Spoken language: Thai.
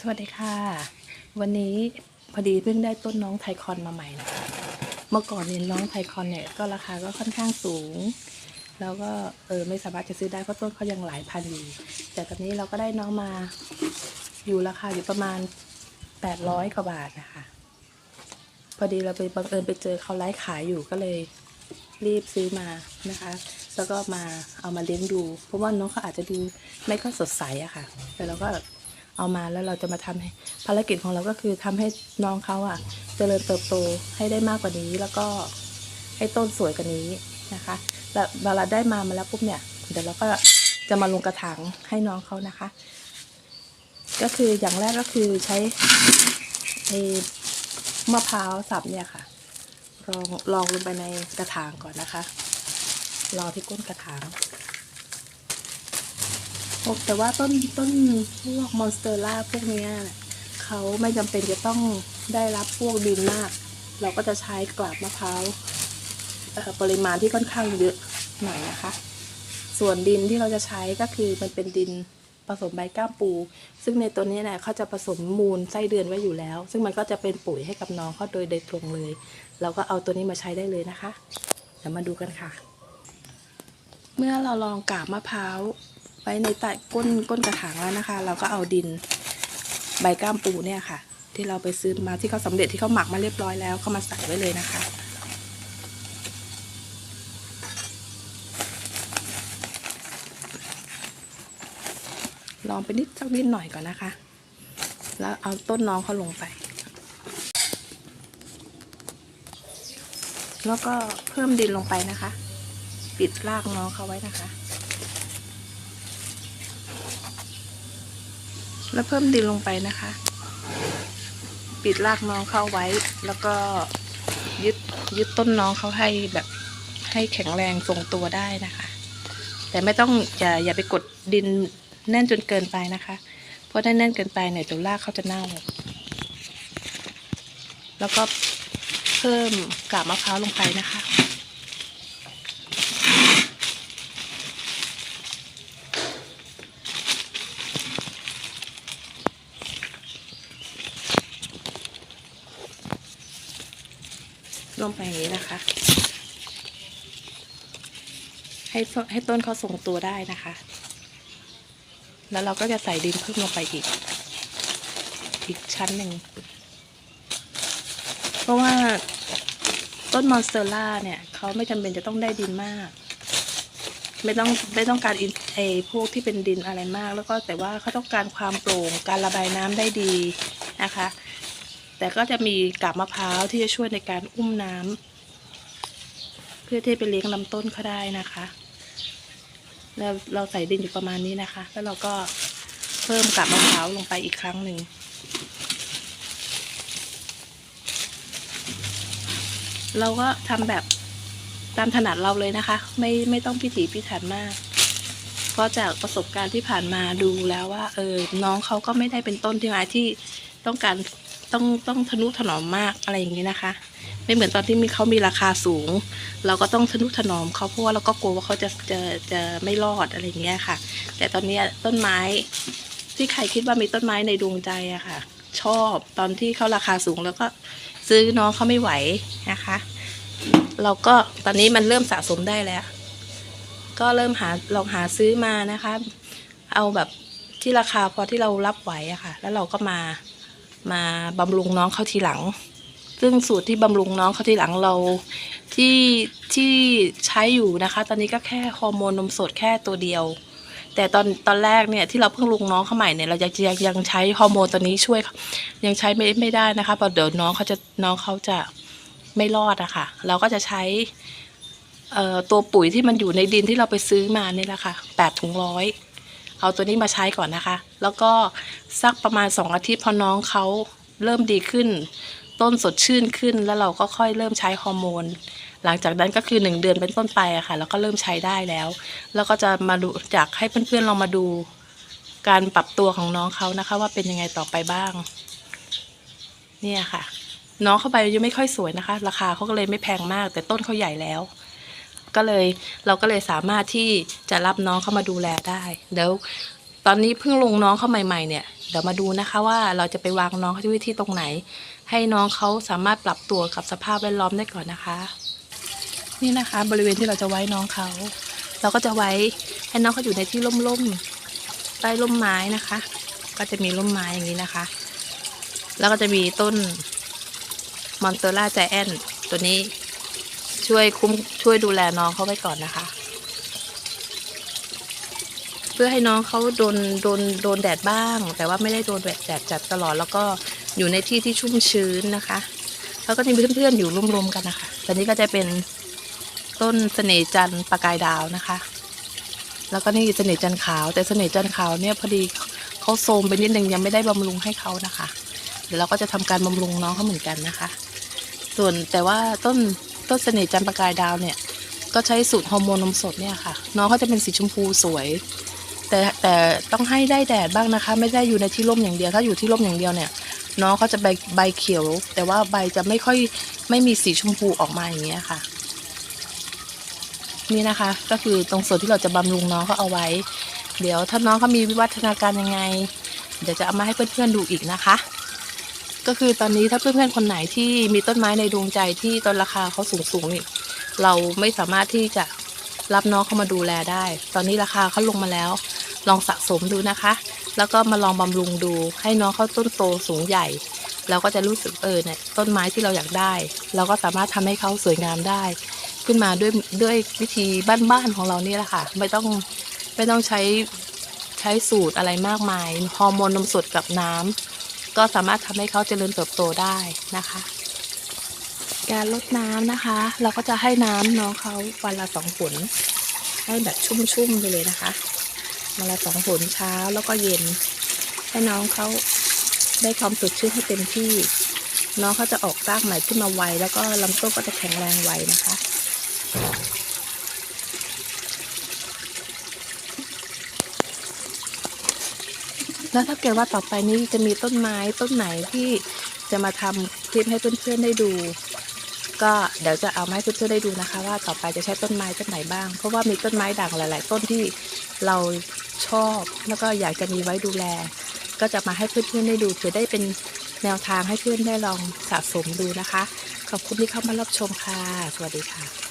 สวัสดีค่ะ วันนี้พอดีเพิ่งได้ต้นน้องไทคอนมาใหม่นะคะเมื่อก่อนเนี่ยน้องไทคอนเนี่ยก็ราคาก็ค่อนข้างสูง แล้วก็เออไม่สามารถจะซื้อได้เพราะต้นเขายังหลายพันอยู่แต่ตอนนี้เราก็ได้น้องมาอยู่ราคาอยู่ประมาณ800กว่าบาทนะคะ พอดีเราไปบังเอิญไปเจอเขาไลฟ์ขายอยู่ก็เลยรีบซื้อมานะคะ แล้วก็มาเอามาเลี้ยงดู เพราะว่าน้องเขาอาจจะดูไม่ค่อยสดใสอะค่ะ แต่เราก็ เอามาแล้วเราจะมาทำให้ภารกิจของเราก็คือทำให้น้องเขาอะเจริญเติบโตให้ได้มากกว่านี้ แล้วก็ให้ต้นสวยกว่านี้นะคะ แล้วเวลาได้มามาแล้วปุ๊บเนี่ย เดี๋ยวเราก็จะมาลงกระถางให้น้องเขานะคะ ก็คืออย่างแรกก็คือใช้ไอ้มะพร้าวสับเนี่ยค่ะลองลองลงไปในกระถางก่อนนะคะ รอที่ก้นกระถาง โอ้แต่ว่าต้นต้นพวกมอนสเตอร่าพวกนี้เขาไม่จำเป็นจะต้องได้รับพวกดินมาก เราก็จะใช้กลาบมะพร้าวปริมาณที่ค่อนข้างเยอะหน่อยนะคะ ส่วนดินที่เราจะใช้ก็คือมันเป็นดินผสมใบก้ามปู ซึ่งในตัวนี้เนี่ยเขาจะผสมมูลไส้เดือนไว้อยู่แล้ว ซึ่งมันก็จะเป็นปุ๋ยให้กับน้องเขาโดยโดยตรงเลย เราก็เอาตัวนี้มาใช้ได้เลยนะคะ เดี๋ยวมาดูกันค่ะ เมื่อเราลองกาบมะพร้าว ไว้ในใต้ก้นก้นกระถางแล้วนะคะ เราก็เอาดินใบก้ามปูเนี่ยค่ะ ที่เราไปซื้อมาที่เขาสำเร็จที่เขาหมักมาเรียบร้อยแล้วเขามาใส่ไว้เลยนะคะ ลองไปนิดสักนิดหน่อยก่อนนะคะ แล้วเอาต้นน้องเขาลงไป แล้วก็เพิ่มดินลงไปนะคะ ปิดรากน้องเขาไว้นะคะ แล้วเพิ่มดินลงไปนะคะ ปิดรากน้องเข้าไว้ แล้วก็ยึดยึดต้นน้องเขาให้แบบให้แข็งแรงทรงตัวได้นะคะ แต่ไม่ต้องอย่าอย่าไปกดดินแน่นจนเกินไปนะคะ เพราะถ้าแน่นเกินไปเนี่ยเดี๋ยวรากเขาจะเน่า แล้วก็เพิ่มกาบมะพร้าวลงไปนะคะ ลงไปอย่างนี้นะคะ ให้ให้ต้นเขาทรงตัวได้นะคะ แล้วเราก็จะใส่ดินเพิ่มลงไปอีก อีกชั้นหนึ่ง เพราะว่าต้นมอนสเตอร่าเนี่ยเขาไม่จำเป็นจะต้องได้ดินมาก ไม่ต้องไม่ต้องการอินไอพวกที่เป็นดินอะไรมาก แล้วก็แต่ว่าเขาต้องการความโปร่งการระบายน้ำได้ดีนะคะ แต่ก็จะมีกาบมะพร้าวที่จะช่วยในการอุ้มน้ำเพื่อที่ไปเลี้ยงลำต้นเขาได้นะคะ แล้วเราใส่ดินอยู่ประมาณนี้นะคะ แล้วเราก็เพิ่มกาบมะพร้าวลงไปอีกครั้งหนึ่งเราก็ทำแบบตามถนัดเราเลยนะคะ ไม่ไม่ต้องพิถีพิถันมาก เพราะจากประสบการณ์ที่ผ่านมาดูแล้วว่า เออน้องเขาก็ไม่ได้เป็นต้นที่ไม้ที่ต้องการ ต้องต้องทนุถนอมมากอะไรอย่างนี้นะคะ ไม่เหมือนตอนที่มีเขามีราคาสูง เราก็ต้องทนุถนอมเขาเพราะว่าเราก็กลัวว่าเขาจะจะจะไม่รอดอะไรอย่างเงี้ยค่ะ แต่ตอนนี้ต้นไม้ที่ใครคิดว่ามีต้นไม้ในดวงใจอะค่ะ ชอบตอนที่เขาราคาสูงแล้วก็ซื้อน้องเขาไม่ไหวนะคะ เราก็ตอนนี้มันเริ่มสะสมได้แล้ว ก็เริ่มหาลองหาซื้อมานะคะ เอาแบบที่ราคาพอที่เรารับไหวอะค่ะ แล้วเราก็มา มาบำรุงน้องเขาทีหลัง ซึ่งสูตรที่บำรุงน้องเขาทีหลังเราที่ที่ใช้อยู่นะคะ ตอนนี้ก็แค่ฮอร์โมนนมสดแค่ตัวเดียว แต่ตอนตอนแรกเนี่ยที่เราเพิ่งลุงน้องเขาใหม่เนี่ยเรายังยังยังใช้ฮอร์โมนตัวนี้ช่วย ยังใช้ไม่ไม่ได้นะคะเพราะเดี๋ยวน้องเขาจะน้องเขาจะไม่รอดอะค่ะ เราก็จะใช้ตัวปุ๋ยที่มันอยู่ในดินที่เราไปซื้อมาเนี่ยแหละค่ะแปดถุงร้อย เอาตัวนี้มาใช้ก่อนนะคะ แล้วก็สักประมาณสองอาทิตย์พอน้องเขาเริ่มดีขึ้น ต้นสดชื่นขึ้นแล้วเราก็ค่อยเริ่มใช้ฮอร์โมน หลังจากนั้นก็คือหนึ่งเดือนเป็นต้นไปอะค่ะ แล้วก็เริ่มใช้ได้แล้ว แล้วก็จะมาดูจากให้เพื่อนๆลองมาดูการปรับตัวของน้องเขานะคะ ว่าเป็นยังไงต่อไปบ้าง เนี่ยค่ะ น้องเข้าไปยังไม่ค่อยสวยนะคะ ราคาเขาก็เลยไม่แพงมาก แต่ต้นเขาใหญ่แล้ว ก็เลย เราก็เลยสามารถที่จะรับน้องเข้ามาดูแลได้เดี๋ยวตอนนี้เพิ่งลงน้องเข้าใหม่ ๆ เนี่ยเดี๋ยวมาดูนะคะว่าเราจะไปวางน้องเขาที่ที่ตรงไหน ให้น้องเขาสามารถปรับตัวกับสภาพแวดล้อมได้ก่อนนะคะ นี่นะคะ บริเวณที่เราจะไว้น้องเขา เราก็จะไว้ให้น้องเขาอยู่ในที่ร่มๆใต้ร่มไม้นะคะ ก็จะมีร่มไม้อย่างนี้นะคะ แล้วก็จะมีต้นมอนเตอร่าใจแอนตัวนี้ ช่วยคุ้มช่วยดูแลน้องเขาไว้ก่อนนะคะ เพื่อให้น้องเขาโดนโดนโดนแดดบ้าง แต่ว่าไม่ได้โดนแดดแดดจัดตลอดแล้วก็อยู่ในที่ที่ชุ่มชื้นนะคะแล้วก็จะมีเพื่อนๆอยู่รวมๆกันนะคะตอนนี้ก็จะเป็นต้นเสน่จันทร์ประกายดาวนะคะ แล้วก็นี่เสน่จันทร์ขาว แต่เสน่จันทร์ขาวเนี่ยพอดีเขาโทมไปนิดนึงยังไม่ได้บำรุงให้เขานะคะ เดี๋ยวเราก็จะทำการบำรุงน้องเขาเหมือนกันนะคะ ส่วนแต่ว่าต้น ต้นเสน่ห์จันประกายดาวเนี่ย ก็ใช้สูตรฮอร์โมนนมสดเนี่ยค่ะ น้องเขาจะเป็นสีชมพูสวย แต่แต่ต้องให้ได้แดดบ้างนะคะ ไม่ได้อยู่ในที่ร่มอย่างเดียว ถ้าอยู่ที่ร่มอย่างเดียวเนี่ย น้องเขาจะใบใบเขียว แต่ว่าใบจะไม่ค่อยไม่มีสีชมพูออกมาอย่างเงี้ยค่ะ นี่นะคะ ก็คือตรงส่วนที่เราจะบำรุงน้องเขาเอาไว้ เดี๋ยวถ้าน้องเขามีวิวัฒนาการยังไง เดี๋ยวจะเอามาให้เพื่อนๆดูอีกนะคะ ก็คือตอนนี้ถ้าเพื่อนๆคนไหนที่มีต้นไม้ในดวงใจที่ต้นราคาเขาสูงๆนี่เราไม่สามารถที่จะรับน้องเข้ามาดูแลได้ ตอนนี้ราคาเขาลงมาแล้ว ลองสะสมดูนะคะ แล้วก็มาลองบำรุงดู ให้น้องเขาต้นโตสูงใหญ่ เราก็จะรู้สึกเออเนี่ยต้นไม้ที่เราอยากได้ เราก็สามารถทำให้เขาสวยงามได้ ขึ้นมาด้วยด้วยวิธีบ้านๆของเรานี่แหละค่ะ ไม่ต้องไม่ต้องใช้ใช้สูตรอะไรมากมาย ฮอร์โมนนมสดกับน้ำ ก็สามารถทำให้เขาเจริญเติบโตได้นะคะ การลดน้ำนะคะ เราก็จะให้น้ำน้องเขาวันละสองผล ให้แบบชุ่มๆไปเลยนะคะวันละสองผลเช้าแล้วก็เย็น ให้น้องเขาได้ความสดชื่นให้เต็มที่ น้องเขาจะออกรากใหม่ขึ้นมาไวแล้วก็ลำต้นก็จะแข็งแรงไวนะคะ แล้วถ้าเกิดว่าต่อไปนี้จะมีต้นไม้ต้นไหนที่จะมาทำคลิปให้เพื่อนๆได้ดู ก็เดี๋ยวจะเอามาให้เพื่อนๆได้ดูนะคะ ว่าต่อไปจะใช้ต้นไม้ต้นไหนบ้าง เพราะว่ามีต้นไม้ด่างหลาย ๆ ต้นที่เราชอบแล้วก็อยากจะมีไว้ดูแล ก็จะมาให้เพื่อนๆได้ดูเผื่อได้เป็นแนวทางให้เพื่อนได้ลองสะสมดูนะคะ ขอบคุณที่เข้ามารับชมค่ะ สวัสดีค่ะ